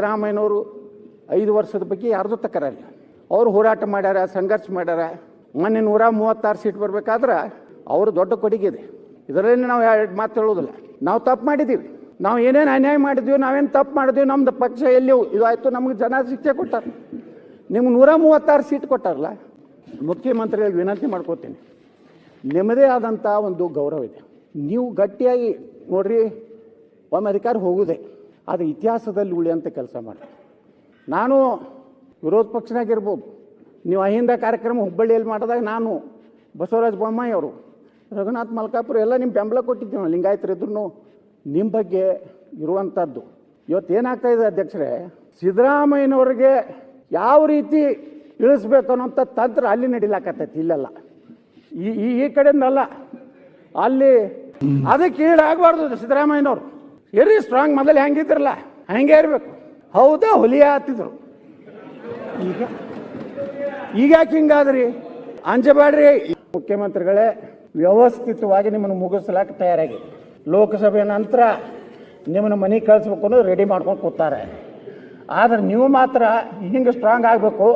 ಸಿದ್ದರಾಮಯ್ಯನವರು ಐದು ವರ್ಷದ ಬಗ್ಗೆ ಯಾರ್ದು ತಕರಲ್ಲ ಅವ್ರು ಹೋರಾಟ ಮಾಡ್ಯಾರ, ಸಂಘರ್ಷ ಮಾಡ್ಯಾರ. ಮೊನ್ನೆ ನೂರ ಮೂವತ್ತಾರು ಸೀಟ್ ಬರಬೇಕಾದ್ರೆ ಅವರು ದೊಡ್ಡ ಕೊಡುಗೆ ಇದೆ ಇದರಲ್ಲಿ ನಾವು ಎರಡು ಮಾತು ಹೇಳೋದಿಲ್ಲ ನಾವು ತಪ್ಪು ಮಾಡಿದ್ದೀವಿ. ನಾವು ಏನೇನು ಅನ್ಯಾಯ ಮಾಡಿದ್ವಿ, ನಾವೇನು ತಪ್ಪು ಮಾಡಿದ್ವಿ, ನಮ್ದು ಪಕ್ಷ ಎಲ್ಲಿ ಇದಾಯ್ತು ನಮ್ಗೆ ಜನ ಶಿಕ್ಷೆ ಕೊಟ್ಟಾರ. ನಿಮ್ಗೆ ನೂರ ಮೂವತ್ತಾರು ಸೀಟ್ ಕೊಟ್ಟಾರಲ್ಲ, ಮುಖ್ಯಮಂತ್ರಿಗಳಿಗೆ ವಿನಂತಿ ಮಾಡ್ಕೋತೀನಿ. ನಿಮ್ಮದೇ ಆದಂಥ ಒಂದು ಗೌರವ ಇದೆ. ನೀವು ಗಟ್ಟಿಯಾಗಿ ನೋಡ್ರಿ, ಒಮ್ಮೆ ಅಧಿಕಾರ ಹೋಗುದೇ. ಅದು ಇತಿಹಾಸದಲ್ಲಿ ಉಳಿಯಂಥ ಕೆಲಸ ಮಾಡಿ ನಾನು ವಿರೋಧ ಪಕ್ಷನಾಗಿರ್ಬೋದು. ನೀವು ಅಹಿಂದ ಕಾರ್ಯಕ್ರಮ ಹುಬ್ಬಳ್ಳಿಯಲ್ಲಿ ಮಾಡಿದಾಗ ನಾನು ಬಸವರಾಜ ಬೊಮ್ಮಾಯಿ ಅವರು ರಘುನಾಥ್ ಮಲ್ಕಾಪುರ ಎಲ್ಲ ನಿಮ್ಮ ಬೆಂಬಲ ಕೊಟ್ಟಿದ್ದೀವಿ ನಾವು ಲಿಂಗಾಯತರಿದ್ರು ನಿಮ್ಮ ಬಗ್ಗೆ ಇರುವಂಥದ್ದು ಇವತ್ತು ಏನಾಗ್ತಾ ಇದೆ ಅಧ್ಯಕ್ಷರೇ, ಸಿದ್ದರಾಮಯ್ಯನವ್ರಿಗೆ ಯಾವ ರೀತಿ ಇಳಿಸ್ಬೇಕು ಅನ್ನೋಂಥ ತಂತ್ರ ಅಲ್ಲಿ ನಡಿಲಾಕತ್ತೈತಿ, ಇಲ್ಲೆಲ್ಲ. ಈ ಈ ಕಡೆಯಿಂದಲ್ಲ ಅಲ್ಲಿ ಅದಕ್ಕೆ ಈಡಾಗಬಾರ್ದು ಸಿದ್ದರಾಮಯ್ಯನವ್ರು. ಇರ್ರಿ ಸ್ಟ್ರಾಂಗ್ ಮೊದಲು ಹೆಂಗಿದ್ರಲ್ಲ, ಹಂಗೆ ಇರಬೇಕು. ಹೌದಾ ಹುಲಿಯ ಹತ್ತಿದ್ರು ಈಗ ಈಗ ಯಾಕೆ ಹಿಂಗಾದ್ರಿ? ಅಂಜಬೇಡ್ರಿ ಮುಖ್ಯಮಂತ್ರಿಗಳೇ, ವ್ಯವಸ್ಥಿತವಾಗಿ ನಿಮ್ಮನ್ನು ಮುಗಿಸ್ಲಾಕ ತಯಾರಾಗಿ ಲೋಕಸಭೆ ನಂತರ ನಿಮ್ಮನ್ನು ಮನೆ ಕಳಿಸ್ಬೇಕು ಅನ್ನೋದು ರೆಡಿ ಮಾಡ್ಕೊಂಡು ಕೂತಾರೆ. ಆದ್ರೆ ನೀವು ಮಾತ್ರ ಹಿಂಗೆ ಸ್ಟ್ರಾಂಗ್ ಆಗಬೇಕು.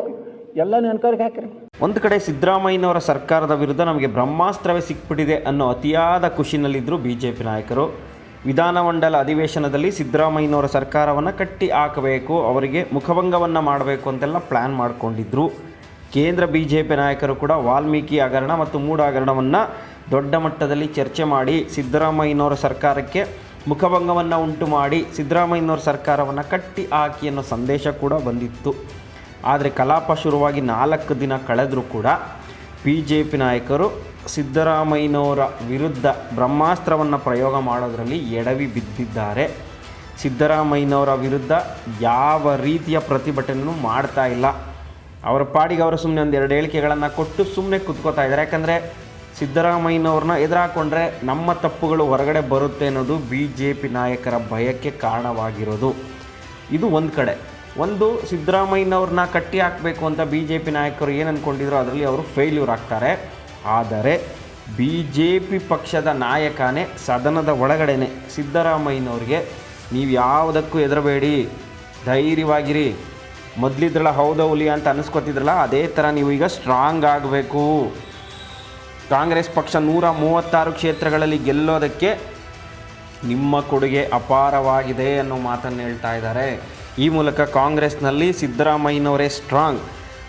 ಎಲ್ಲ ನೆನಕರಿಗೆ ಹಾಕ್ರಿ. ಒಂದು ಕಡೆ ಸಿದ್ದರಾಮಯ್ಯನವರ ಸರ್ಕಾರದ ವಿರುದ್ಧ ನಮಗೆ ಬ್ರಹ್ಮಾಸ್ತ್ರವೇ ಸಿಕ್ಬಿಟ್ಟಿದೆ ಅನ್ನೋ ಅತಿಯಾದ ಖುಷಿನಲ್ಲಿದ್ದರು ಬಿ ಜೆ ಪಿ ನಾಯಕರು. ವಿಧಾನಮಂಡಲ ಅಧಿವೇಶನದಲ್ಲಿ ಸಿದ್ದರಾಮಯ್ಯನವರ ಸರ್ಕಾರವನ್ನು ಕಟ್ಟಿ ಹಾಕಬೇಕು, ಅವರಿಗೆ ಮುಖಭಂಗವನ್ನು ಮಾಡಬೇಕು ಅಂತೆಲ್ಲ ಪ್ಲ್ಯಾನ್ ಮಾಡಿಕೊಂಡಿದ್ರು. ಕೇಂದ್ರ ಬಿ ಜೆ ಪಿ ನಾಯಕರು ಕೂಡ ವಾಲ್ಮೀಕಿ ಹಗರಣ ಮತ್ತು ಮೂಡ ಹಗರಣವನ್ನು ದೊಡ್ಡ ಮಟ್ಟದಲ್ಲಿ ಚರ್ಚೆ ಮಾಡಿ, ಸಿದ್ದರಾಮಯ್ಯನವರ ಸರ್ಕಾರಕ್ಕೆ ಮುಖಭಂಗವನ್ನು ಉಂಟು ಮಾಡಿ, ಸಿದ್ದರಾಮಯ್ಯನವರ ಸರ್ಕಾರವನ್ನು ಕಟ್ಟಿ ಹಾಕಿ ಅನ್ನೋ ಸಂದೇಶ ಕೂಡ ಬಂದಿತ್ತು. ಆದರೆ ಕಲಾಪ ಶುರುವಾಗಿ ನಾಲ್ಕು ದಿನ ಕಳೆದರೂ ಕೂಡ ಬಿ ಜೆ ಪಿ ನಾಯಕರು ಸಿದ್ದರಾಮಯ್ಯನವರ ವಿರುದ್ಧ ಬ್ರಹ್ಮಾಸ್ತ್ರವನ್ನು ಪ್ರಯೋಗ ಮಾಡೋದರಲ್ಲಿ ಎಡವಿ ಬಿದ್ದಿದ್ದಾರೆ. ಸಿದ್ದರಾಮಯ್ಯನವರ ವಿರುದ್ಧ ಯಾವ ರೀತಿಯ ಪ್ರತಿಭಟನೆಯೂ ಮಾಡ್ತಾ ಇಲ್ಲ. ಅವರ ಪಾಡಿಗೆ ಅವರು ಸುಮ್ಮನೆ ಒಂದು ಎರಡು ಹೇಳಿಕೆಗಳನ್ನು ಕೊಟ್ಟು ಸುಮ್ಮನೆ ಕುತ್ಕೋತಾ ಇದ್ದಾರೆ. ಯಾಕಂದರೆ ಸಿದ್ದರಾಮಯ್ಯನವ್ರನ್ನ ಎದುರಾಕೊಂಡ್ರೆ ನಮ್ಮ ತಪ್ಪುಗಳು ಹೊರಗಡೆ ಬರುತ್ತೆ ಅನ್ನೋದು ಬಿ ಜೆ ಪಿ ನಾಯಕರ ಭಯಕ್ಕೆ ಕಾರಣವಾಗಿರೋದು. ಇದು ಒಂದು ಕಡೆ. ಒಂದು, ಸಿದ್ದರಾಮಯ್ಯನವ್ರನ್ನ ಕಟ್ಟಿ ಹಾಕಬೇಕು ಅಂತ ಬಿ ಜೆ ಪಿ ನಾಯಕರು ಏನು ಅಂದ್ಕೊಂಡಿದ್ರು ಅದರಲ್ಲಿ ಅವರು ಫೇಲ್ಯೂರ್ ಆಗ್ತಾರೆ. ಆದರೆ ಬಿ ಜೆ ಪಿ ಪಕ್ಷದ ನಾಯಕನೇ ಸದನದ ಒಳಗಡೆನೆ ಸಿದ್ದರಾಮಯ್ಯನವ್ರಿಗೆ ನೀವು ಯಾವುದಕ್ಕೂ ಹೆದರಬೇಡಿ, ಧೈರ್ಯವಾಗಿರಿ. ಮೊದಲಿದ್ರಲ್ಲ ಹೌದೌಲಿ ಅಂತ ಅನಿಸ್ಕೊತಿದ್ರಲ್ಲ, ಅದೇ ಥರ ನೀವು ಈಗ ಸ್ಟ್ರಾಂಗ್ ಆಗಬೇಕು. ಕಾಂಗ್ರೆಸ್ ಪಕ್ಷ ನೂರ ಮೂವತ್ತಾರು ಕ್ಷೇತ್ರಗಳಲ್ಲಿ ಗೆಲ್ಲೋದಕ್ಕೆ ನಿಮ್ಮ ಕೊಡುಗೆ ಅಪಾರವಾಗಿದೆ ಅನ್ನೋ ಮಾತನ್ನು ಹೇಳ್ತಾ ಇದ್ದಾರೆ. ಈ ಮೂಲಕ ಕಾಂಗ್ರೆಸ್ನಲ್ಲಿ ಸಿದ್ದರಾಮಯ್ಯನವರೇ ಸ್ಟ್ರಾಂಗ್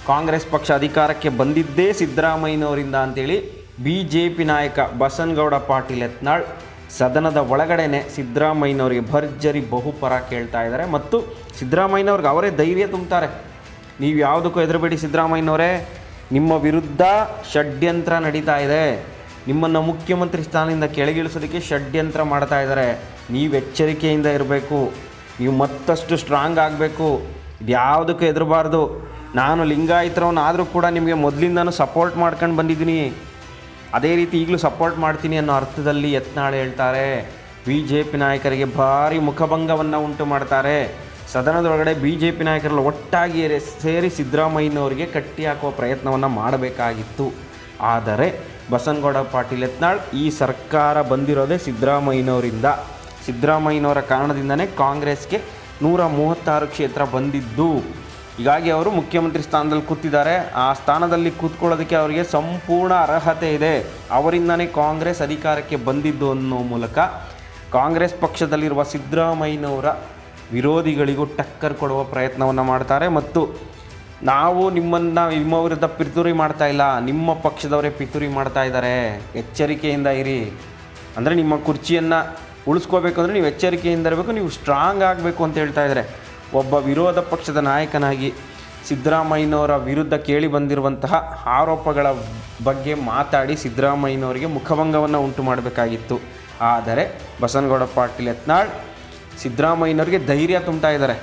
ಕಾಂಗ್ರೆಸ್ ಪಕ್ಷ ಅಧಿಕಾರಕ್ಕೆ ಬಂದಿದ್ದೇ ಸಿದ್ದರಾಮಯ್ಯನವರಿಂದ ಅಂತೇಳಿ ಬಿ ಜೆ ಪಿ ನಾಯಕ ಬಸನಗೌಡ ಪಾಟೀಲ್ ಯತ್ನಾಳ್ ಸದನದ ಒಳಗಡೆನೆ ಸಿದ್ದರಾಮಯ್ಯನವರಿಗೆ ಭರ್ಜರಿ ಬಹುಪರ ಕೇಳ್ತಾ ಇದ್ದಾರೆ. ಮತ್ತು ಸಿದ್ದರಾಮಯ್ಯನವ್ರಿಗೆ ಅವರೇ ಧೈರ್ಯ ತುಂಬ್ತಾರೆ. ನೀವು ಯಾವುದಕ್ಕೂ ಹೆದರಬೇಡಿ ಸಿದ್ದರಾಮಯ್ಯನವರೇ. ನಿಮ್ಮ ವಿರುದ್ಧ ಷಡ್ಯಂತ್ರ ನಡೀತಾ ಇದೆ. ನಿಮ್ಮನ್ನು ಮುಖ್ಯಮಂತ್ರಿ ಸ್ಥಾನದಿಂದ ಕೆಳಗಿಳಿಸೋದಕ್ಕೆ ಷಡ್ಯಂತ್ರ ಮಾಡ್ತಾ ಇದ್ದಾರೆ. ನೀವು ಎಚ್ಚರಿಕೆಯಿಂದ ಇರಬೇಕು. ನೀವು ಮತ್ತಷ್ಟು ಸ್ಟ್ರಾಂಗ್ ಆಗಬೇಕು. ಇದ್ಯಾವುದಕ್ಕೂ ಹೆದರಬಾರ್ದು. ನಾನು ಲಿಂಗಾಯತರವನ್ನಾದರೂ ಕೂಡ ನಿಮಗೆ ಮೊದಲಿಂದನೂ ಸಪೋರ್ಟ್ ಮಾಡ್ಕೊಂಡು ಬಂದಿದ್ದೀನಿ. ಅದೇ ರೀತಿ ಈಗಲೂ ಸಪೋರ್ಟ್ ಮಾಡ್ತೀನಿ ಅನ್ನೋ ಅರ್ಥದಲ್ಲಿ ಯತ್ನಾಳ್ ಹೇಳ್ತಾರೆ ಬಿ ಜೆ ಪಿ ನಾಯಕರಿಗೆ ಭಾರಿ ಮುಖಭಂಗವನ್ನು ಉಂಟು ಮಾಡ್ತಾರೆ. ಸದನದೊಳಗಡೆ ಬಿ ಜೆ ಪಿ ನಾಯಕರಲ್ಲಿ ಒಟ್ಟಾಗಿ ಸೇರಿ ಸಿದ್ದರಾಮಯ್ಯನವರಿಗೆ ಕಟ್ಟಿ ಹಾಕುವ ಪ್ರಯತ್ನವನ್ನು ಮಾಡಬೇಕಾಗಿತ್ತು. ಆದರೆ ಬಸನಗೌಡ ಪಾಟೀಲ್ ಯತ್ನಾಳ್ ಈ ಸರ್ಕಾರ ಬಂದಿರೋದೇ ಸಿದ್ದರಾಮಯ್ಯನವರಿಂದ. ಸಿದ್ದರಾಮಯ್ಯನವರ ಕಾರಣದಿಂದನೇ ಕಾಂಗ್ರೆಸ್ಗೆ ನೂರ ಮೂವತ್ತಾರು ಕ್ಷೇತ್ರ ಬಂದಿದ್ದು. ಹೀಗಾಗಿ ಅವರು ಮುಖ್ಯಮಂತ್ರಿ ಸ್ಥಾನದಲ್ಲಿ ಕೂತಿದ್ದಾರೆ. ಆ ಸ್ಥಾನದಲ್ಲಿ ಕೂತ್ಕೊಳ್ಳೋದಕ್ಕೆ ಅವರಿಗೆ ಸಂಪೂರ್ಣ ಅರ್ಹತೆ ಇದೆ. ಅವರಿಂದನೇ ಕಾಂಗ್ರೆಸ್ ಅಧಿಕಾರಕ್ಕೆ ಬಂದಿದ್ದು ಅನ್ನೋ ಮೂಲಕ ಕಾಂಗ್ರೆಸ್ ಪಕ್ಷದಲ್ಲಿರುವ ಸಿದ್ದರಾಮಯ್ಯನವರ ವಿರೋಧಿಗಳಿಗೂ ಟಕ್ಕರ್ ಕೊಡುವ ಪ್ರಯತ್ನವನ್ನು ಮಾಡ್ತಾರೆ. ಮತ್ತು ನಾವು ನಿಮ್ಮನ್ನು, ನಿಮ್ಮ ವಿರುದ್ಧ ಪಿತೂರಿ ಮಾಡ್ತಾ ಇಲ್ಲ. ನಿಮ್ಮ ಪಕ್ಷದವರೇ ಪಿತೂರಿ ಮಾಡ್ತಾ ಇದ್ದಾರೆ. ಎಚ್ಚರಿಕೆಯಿಂದ ಇರಿ. ಅಂದರೆ ನಿಮ್ಮ ಕುರ್ಚಿಯನ್ನು ಉಳಿಸ್ಕೋಬೇಕು ಅಂದರೆ ನೀವು ಎಚ್ಚರಿಕೆಯಿಂದ ಇರಬೇಕು, ನೀವು ಸ್ಟ್ರಾಂಗ್ ಆಗಬೇಕು ಅಂತ ಹೇಳ್ತಾ ಇದ್ದಾರೆ. ಒಬ್ಬ ವಿರೋಧ ಪಕ್ಷದ ನಾಯಕನಾಗಿ ಸಿದ್ದರಾಮಯ್ಯನವರ ವಿರುದ್ಧ ಕೇಳಿ ಬಂದಿರುವಂತಹ ಆರೋಪಗಳ ಬಗ್ಗೆ ಮಾತಾಡಿ ಸಿದ್ದರಾಮಯ್ಯನವರಿಗೆ ಮುಖಭಂಗವನ್ನು ಉಂಟು ಮಾಡಬೇಕಾಗಿತ್ತು. ಆದರೆ ಬಸನಗೌಡ ಪಾಟೀಲ್ ಯತ್ನಾಳ್ ಸಿದ್ದರಾಮಯ್ಯನವ್ರಿಗೆ ಧೈರ್ಯ ತುಂಬ್ತಾ ಇದ್ದಾರೆ.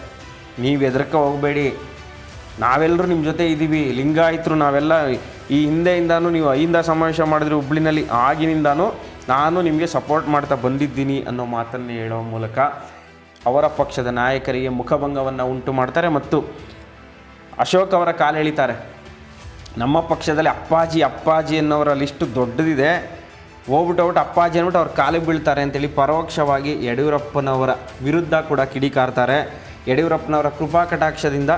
ನೀವು ಹೆದರ್ಕ ಹೋಗಬೇಡಿ. ನಾವೆಲ್ಲರೂ ನಿಮ್ಮ ಜೊತೆ ಇದ್ದೀವಿ ಲಿಂಗಾಯತರು ನಾವೆಲ್ಲ ಈ ಹಿಂದೆಯಿಂದಾನು ನೀವು ಅಹಿಂದ ಸಮಾವೇಶ ಮಾಡಿದ್ರಿ ಹುಬ್ಳಿನಲ್ಲಿ ಆಗಿನಿಂದಾನು ನಾನು ನಿಮಗೆ ಸಪೋರ್ಟ್ ಮಾಡ್ತಾ ಬಂದಿದ್ದೀನಿ ಅನ್ನೋ ಮಾತನ್ನು ಹೇಳೋ ಮೂಲಕ ಅವರ ಪಕ್ಷದ ನಾಯಕರಿಗೆ ಮುಖಭಂಗವನ್ನು ಉಂಟು ಮಾಡ್ತಾರೆ ಮತ್ತು ಅಶೋಕ್ ಅವರ ಕಾಲೆಳಿತಾರೆ ನಮ್ಮ ಪಕ್ಷದಲ್ಲಿ ಅಪ್ಪಾಜಿ ಅಪ್ಪಾಜಿ ಅನ್ನೋರ ಲಿಸ್ಟ್ ದೊಡ್ಡದಿದೆ. ಹೋಗ್ಬಿಟ್ಟು ಅಪ್ಪಾಜಿ ಅಂದ್ಬಿಟ್ಟು ಅವ್ರ ಕಾಲಿಗೆ ಬೀಳ್ತಾರೆ ಅಂತೇಳಿ ಪರೋಕ್ಷವಾಗಿ ಯಡಿಯೂರಪ್ಪನವರ ವಿರುದ್ಧ ಕೂಡ ಕಿಡಿಕಾರ್ತಾರೆ ಯಡಿಯೂರಪ್ಪನವರ ಕೃಪಾ ಕಟಾಕ್ಷದಿಂದ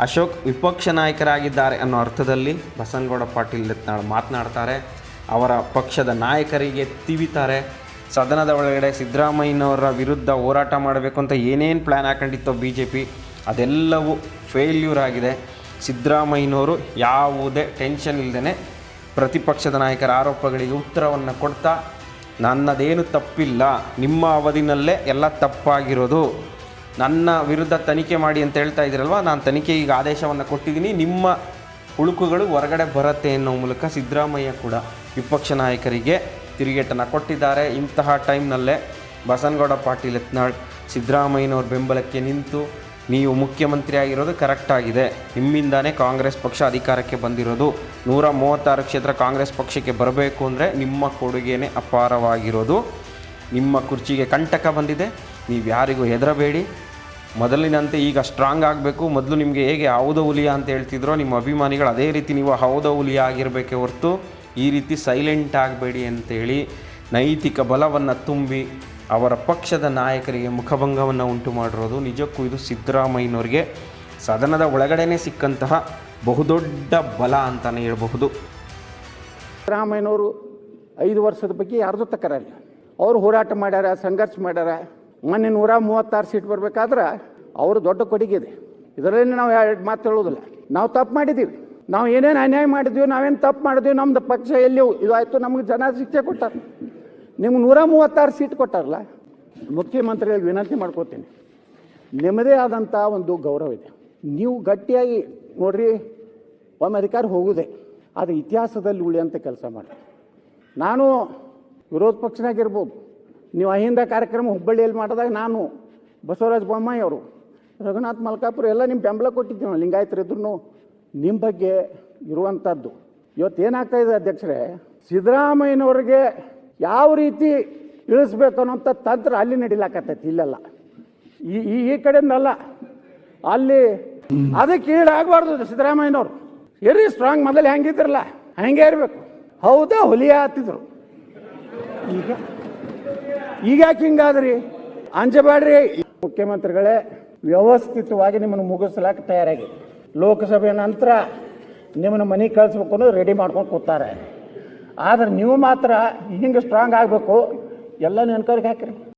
ಅಶೋಕ್ ವಿಪಕ್ಷ ನಾಯಕರಾಗಿದ್ದಾರೆ ಅನ್ನೋ ಅರ್ಥದಲ್ಲಿ ಬಸನಗೌಡ ಪಾಟೀಲ್ ಮಾತನಾಡ್ತಾರೆ. ಅವರ ಪಕ್ಷದ ನಾಯಕರಿಗೆ ತಿವಿತಾರೆ. ಸದನದ ಒಳಗಡೆ ಸಿದ್ದರಾಮಯ್ಯನವರ ವಿರುದ್ಧ ಹೋರಾಟ ಮಾಡಬೇಕು ಅಂತ ಏನೇನು ಪ್ಲ್ಯಾನ್ ಹಾಕೊಂಡಿತ್ತೋ ಬಿ ಜೆ ಪಿ ಅದೆಲ್ಲವೂ ಫೇಲ್ಯೂರ್ ಆಗಿದೆ. ಸಿದ್ದರಾಮಯ್ಯನವರು ಯಾವುದೇ ಟೆನ್ಷನ್ ಇಲ್ಲದೇ ಪ್ರತಿಪಕ್ಷದ ನಾಯಕರ ಆರೋಪಗಳಿಗೆ ಉತ್ತರವನ್ನು ಕೊಡ್ತಾ, ನನ್ನದೇನು ತಪ್ಪಿಲ್ಲ, ನಿಮ್ಮ ಅವಧಿನಲ್ಲೇ ಎಲ್ಲ ತಪ್ಪಾಗಿರೋದು. ನನ್ನ ವಿರುದ್ಧ ತನಿಖೆ ಮಾಡಿ ಅಂತ ಹೇಳ್ತಾ ಇದ್ದೀರಲ್ವ ನಾನು ತನಿಖೆ ಈಗ ಆದೇಶವನ್ನು ಕೊಟ್ಟಿದ್ದೀನಿ. ನಿಮ್ಮ ಹುಳುಕುಗಳು ಹೊರಗಡೆ ಬರುತ್ತೆ ಅನ್ನೋ ಮೂಲಕ ಸಿದ್ದರಾಮಯ್ಯ ಕೂಡ ವಿಪಕ್ಷ ನಾಯಕರಿಗೆ ತಿರುಗೇಟನ್ನು ಕೊಟ್ಟಿದ್ದಾರೆ. ಇಂತಹ ಟೈಮ್ನಲ್ಲೇ ಬಸನಗೌಡ ಪಾಟೀಲ್ ಯತ್ನಾಳ್ ಸಿದ್ದರಾಮಯ್ಯನವ್ರ ಬೆಂಬಲಕ್ಕೆ ನಿಂತು ನೀವು ಮುಖ್ಯಮಂತ್ರಿ ಆಗಿರೋದು ಕರೆಕ್ಟ್ ಆಗಿದೆ. ನಿಮ್ಮಿಂದಾನೇ ಕಾಂಗ್ರೆಸ್ ಪಕ್ಷ ಅಧಿಕಾರಕ್ಕೆ ಬಂದಿರೋದು. ನೂರ ಮೂವತ್ತಾರು ಕ್ಷೇತ್ರ ಕಾಂಗ್ರೆಸ್ ಪಕ್ಷಕ್ಕೆ ಬರಬೇಕು ಅಂದರೆ ನಿಮ್ಮ ಕೊಡುಗೆನೇ ಅಪಾರವಾಗಿರೋದು. ನಿಮ್ಮ ಕುರ್ಚಿಗೆ ಕಂಟಕ ಬಂದಿದೆ. ನೀವು ಯಾರಿಗೂ ಹೆದರಬೇಡಿ. ಮೊದಲಿನಂತೆ ಈಗ ಸ್ಟ್ರಾಂಗ್ ಆಗಬೇಕು. ಮೊದಲು ನಿಮಗೆ ಹೇಗೆ ಹೌದ ಹುಲಿಯ ಅಂತ ಹೇಳ್ತಿದ್ರೋ ನಿಮ್ಮ ಅಭಿಮಾನಿಗಳು ಅದೇ ರೀತಿ ನೀವು ಹೌದ ಹುಲಿಯ ಆಗಿರಬೇಕೆ ಹೊರತು ಈ ರೀತಿ ಸೈಲೆಂಟ್ ಆಗಬೇಡಿ ಅಂತೇಳಿ ನೈತಿಕ ಬಲವನ್ನು ತುಂಬಿ ಅವರ ಪಕ್ಷದ ನಾಯಕರಿಗೆ ಮುಖಭಂಗವನ್ನು ಉಂಟು ಮಾಡಿರೋದು ನಿಜಕ್ಕೂ ಇದು ಸಿದ್ದರಾಮಯ್ಯನವ್ರಿಗೆ. ಸದನದ ಒಳಗಡೆನೇ ಸಿಕ್ಕಂತಹ ಬಹುದೊಡ್ಡ ಬಲ ಅಂತಲೇ ಹೇಳಬಹುದು. ಸಿದ್ದರಾಮಯ್ಯನವರು ಐದು ವರ್ಷದ ಬಗ್ಗೆ ಯಾರ್ದು ತಕರಲ್ಲ ಅವರು ಹೋರಾಟ ಮಾಡ್ಯಾರ, ಸಂಘರ್ಷ ಮಾಡ್ಯಾರ. ಮೊನ್ನೆ ನೂರ ಮೂವತ್ತಾರು ಸೀಟ್ ಬರಬೇಕಾದ್ರೆ ಅವರು ದೊಡ್ಡ ಕೊಡುಗೆ ಇದೆ. ಇದರಲ್ಲಿ ನಾವು ಎರಡು ಮಾತು ಹೇಳೋದಿಲ್ಲ ನಾವು ತಪ್ಪು ಮಾಡಿದ್ದೀವಿ. ನಾವು ಏನೇನು ಅನ್ಯಾಯ ಮಾಡಿದ್ವಿ, ನಾವೇನು ತಪ್ಪು ಮಾಡಿದ್ವಿ, ನಮ್ದು ಪಕ್ಷ ಎಲ್ಲಿ ಇದಾಯಿತು ನಮಗೆ ಜನ ಶಿಕ್ಷೆ ಕೊಟ್ಟಾರ. ನಿಮ್ಗೆ ನೂರ ಮೂವತ್ತಾರು ಸೀಟ್ ಕೊಟ್ಟಾರಲ್ಲ, ಮುಖ್ಯಮಂತ್ರಿಗಳಿಗೆ ವಿನಂತಿ ಮಾಡ್ಕೋತೀನಿ. ನಿಮ್ಮದೇ ಆದಂಥ ಒಂದು ಗೌರವ ಇದೆ. ನೀವು ಗಟ್ಟಿಯಾಗಿ ನೋಡ್ರಿ, ಒಮ್ಮೆ ಅಧಿಕಾರ ಹೋಗುದೇ, ಅದು ಇತಿಹಾಸದಲ್ಲಿ ಉಳಿಯಂತ ಕೆಲಸ ಮಾಡಿ ನಾನು ವಿರೋಧ ಪಕ್ಷನಾಗಿರ್ಬೋದು. ನೀವು ಅಹಿಂದ ಕಾರ್ಯಕ್ರಮ ಹುಬ್ಬಳ್ಳಿಯಲ್ಲಿ ಮಾಡಿದಾಗ ನಾನು ಬಸವರಾಜ ಬೊಮ್ಮಾಯಿ ಅವರು, ರಘುನಾಥ್ ಮಲ್ಕಾಪುರ ಎಲ್ಲ ನಿಮ್ಮ ಬೆಂಬಲ ಕೊಟ್ಟಿದ್ದೀವಿ ಲಿಂಗಾಯತರಿದ್ರು ನಿಮ್ಮ ಬಗ್ಗೆ ಇರುವಂಥದ್ದು ಇವತ್ತು ಏನಾಗ್ತಾ ಇದೆ ಅಧ್ಯಕ್ಷರೇ, ಸಿದ್ದರಾಮಯ್ಯನವ್ರಿಗೆ ಯಾವ ರೀತಿ ಇಳಿಸ್ಬೇಕು ಅನ್ನೋಂಥ ತಂತ್ರ ಅಲ್ಲಿ ನಡಿಲಾಕತ್ತೈತಿ, ಇಲ್ಲೆಲ್ಲ. ಈ, ಈ- ಕಡೆಯಿಂದಲ್ಲ. ಅಲ್ಲಿ ಅದಕ್ಕೆ ಈಡಾಗಬಾರ್ದು ಸಿದ್ದರಾಮಯ್ಯನವ್ರು. ಇರ್ರಿ ಸ್ಟ್ರಾಂಗ್ ಮೊದಲು ಹೆಂಗಿದ್ರಲ್ಲ, ಹಂಗೆ ಇರಬೇಕು. ಹೌದಾ, ಹುಲಿಯ ಹತ್ತಿದ್ರು. ಈಗ ಈಗ ಯಾಕೆ ಹಿಂಗಾದ್ರಿ? ಅಂಜಬೇಡ್ರಿ, ಮುಖ್ಯಮಂತ್ರಿಗಳೇ, ವ್ಯವಸ್ಥಿತವಾಗಿ ನಿಮ್ಮನ್ನು ಮುಗಿಸ್ಲಾಕ ತಯಾರಾಗಿ ಲೋಕಸಭೆ ನಂತರ ನಿಮ್ಮನ್ನು ಮನೆಗೆ ಕಳಿಸ್ಬೇಕು ಅನ್ನೋದು ರೆಡಿ ಮಾಡ್ಕೊಂಡು ಕೂತಾರೆ. ಆದರೆ ನೀವು ಮಾತ್ರ ಹಿಂಗೆ ಸ್ಟ್ರಾಂಗ್ ಆಗಬೇಕು. ಎಲ್ಲ ನೆನ್ಕರಿಗೆ ಹಾಕ್ರಿ.